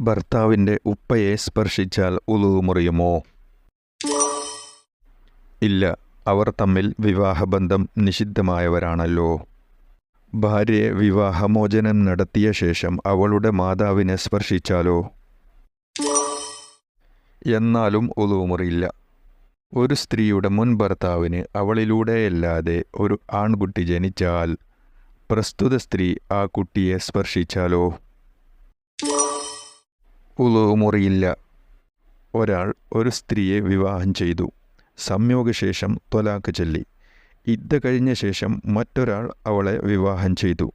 ഭർത്താവിന്റെ ഉപ്പയെ സ്പർശിച്ചാൽ ഉളു മുറിയുമോ? ഇല്ല അവർ തമ്മിൽ വിവാഹബന്ധം നിഷിദ്ധമായവരാണല്ലോ. ഭാര്യയെ വിവാഹമോചനം നടത്തിയ ശേഷം അവളുടെ മാതാവിനെ സ്പർശിച്ചാലോ? എന്നാലും ഉളു മുറിയില്ല. ഒരു സ്ത്രീയുടെ മുൻ ഭർത്താവിന് അവളിലൂടെയല്ലാതെ ഒരു ആൺകുട്ടി ജനിച്ചാൽ പ്രസ്തുത സ്ത്രീ ആ കുട്ടിയെ സ്പർശിച്ചാലോ? ഉളു മുറിയില്ല ഒരാൾ ഒരു സ്ത്രീയെ വിവാഹം ചെയ്തു. സംയോഗശേഷം തൊലാക്ക് ചൊല്ലി. ഇദ്ദ കഴിഞ്ഞ ശേഷം മറ്റൊരാൾ അവളെ വിവാഹം ചെയ്തു.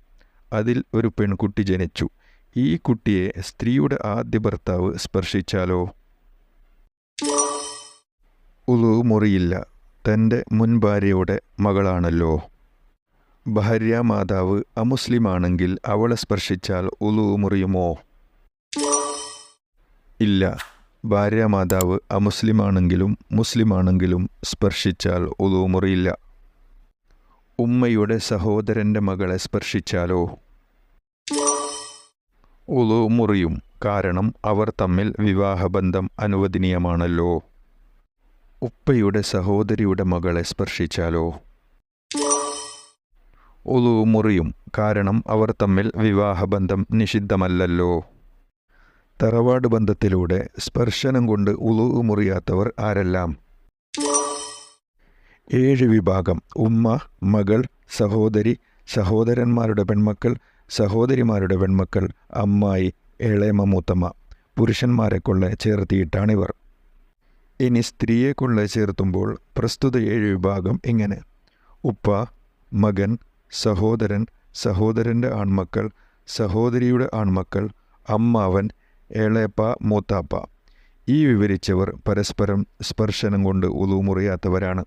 അതിൽ ഒരു പെൺകുട്ടി ജനിച്ചു. ഈ കുട്ടിയെ സ്ത്രീയുടെ ആദ്യ ഭർത്താവ് സ്പർശിച്ചാലോ? ഉളു മുറിയില്ല തന്റെ മുൻ ഭാര്യയുടെ മകളാണല്ലോ. ഭാര്യ മാതാവ് അമുസ്ലിമാണെങ്കിൽ അവളെ സ്പർശിച്ചാൽ ഉളു മുറിയുമോ ഇല്ല. ഭാര്യ മാതാവ് അമുസ്ലിമാണെങ്കിലും മുസ്ലിമാണെങ്കിലും സ്പർശിച്ചാൽ ഉളു മുറിയില്ല. ഉമ്മയുടെ സഹോദരന്റെ മകളെ സ്പർശിച്ചാലോ? ഉളു മുറിയും കാരണം അവർ തമ്മിൽ വിവാഹബന്ധം അനുവദനീയമാണല്ലോ. ഉപ്പയുടെ സഹോദരിയുടെ മകളെ സ്പർശിച്ചാലോ? ഉളു മുറിയും കാരണം അവർ തമ്മിൽ വിവാഹബന്ധം നിഷിദ്ധമല്ലല്ലോ. തറവാട് ബന്ധത്തിലൂടെ സ്പർശനം കൊണ്ട് ഉളുവ് മുറിയാത്തവർ ആരെല്ലാം? ഏഴ് വിഭാഗം. ഉമ്മ മകൾ സഹോദരി സഹോദരന്മാരുടെ പെൺമക്കൾ സഹോദരിമാരുടെ പെൺമക്കൾ അമ്മായി ഏളേമ മൂത്തമ്മ. പുരുഷന്മാരെ കൊള്ള ചേർത്തിയിട്ടാണിവർ. ഇനി സ്ത്രീയെ കൊള്ള ചേർത്തുമ്പോൾ പ്രസ്തുത ഏഴ് വിഭാഗം ഇങ്ങനെ. ഉപ്പ മകൻ സഹോദരൻ സഹോദരന്റെ ആൺമക്കൾ സഹോദരിയുടെ ആൺമക്കൾ അമ്മാവൻ ഏളേപ്പ മൂത്താപ്പ. ഈ വിവരിച്ചവർ പരസ്പരം സ്പർശനം കൊണ്ട് ഉളുവ് മുറിയാത്തവരാണ്.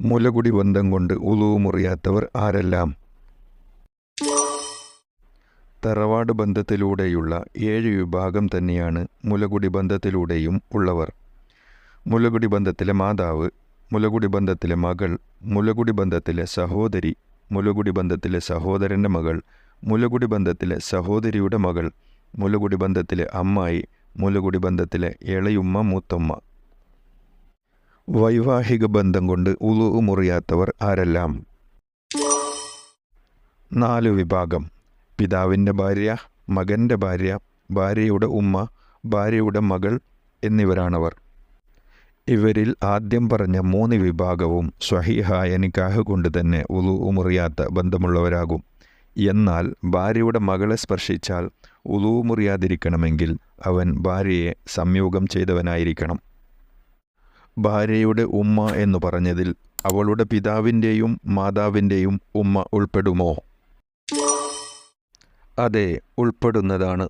മുലകുടി ബന്ധം കൊണ്ട് ഉളുവ് മുറിയാത്തവർ ആരെല്ലാം? തറവാട് ബന്ധത്തിലൂടെയുള്ള ഏഴ് വിഭാഗം തന്നെയാണ് മുലകുടി ബന്ധത്തിലൂടെയും ഉള്ളവർ. മുലകുടി ബന്ധത്തിലെ മാതാവ് മുലകുടി ബന്ധത്തിലെ മകൾ മുലകുടി ബന്ധത്തിലെ സഹോദരി മുലകുടി ബന്ധത്തിലെ സഹോദരന്റെ മകൾ മുലകുടി ബന്ധത്തിലെ സഹോദരിയുടെ മകൾ മുലകുടി ബന്ധത്തിലെ അമ്മായി മുലകുടി ബന്ധത്തിലെ ഇളയുമ്മ മൂത്തമ്മ. വൈവാഹിക ബന്ധം കൊണ്ട് ഉളു മുറിയാത്തവർ ആരെല്ലാം? നാലു വിഭാഗം. പിതാവിന്റെ ഭാര്യ മകന്റെ ഭാര്യ ഭാര്യയുടെ ഉമ്മ ഭാര്യയുടെ മകൾ എന്നിവരാണവർ. ഇവരിൽ ആദ്യം പറഞ്ഞ മൂന്ന് വിഭാഗവും സ്വഹീഹായ നിക്കാഹ് കൊണ്ട് തന്നെ ഉളു മുറിയാത്ത ബന്ധമുള്ളവരാകും. എന്നാൽ ഭാര്യയുടെ മകളെ സ്പർശിച്ചാൽ ഉളു മുറിയാതിരിക്കണമെങ്കിൽ അവൻ ഭാര്യയെ സംയോഗം ചെയ്തവനായിരിക്കണം. ഭാര്യയുടെ ഉമ്മ എന്ന് പറഞ്ഞതിൽ അവളുടെ പിതാവിന്റെയും മാതാവിന്റെയും ഉമ്മ ഉൾപ്പെടുമോ? അതെ ഉൾപ്പെടുന്നതാണ്.